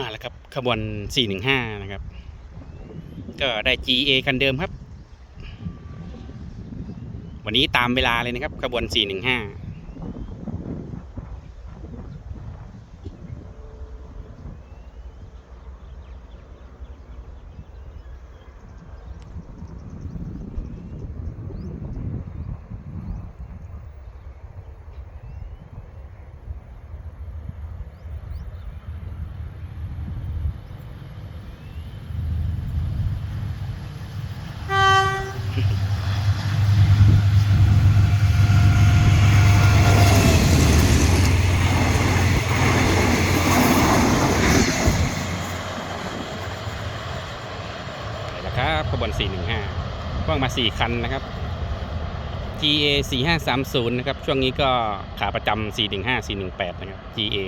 มาแล้วครับขบวน 415 นะครับ ก็ได้ GA คันเดิมครับ วันนี้ตามเวลาเลยนะครับขบวน 415 ครับขบวน 415ว่างมา 4 คันนะครับ GA 4530 นะครับ ช่วงนี้ก็ขาประจำ415 418 นะครับ GA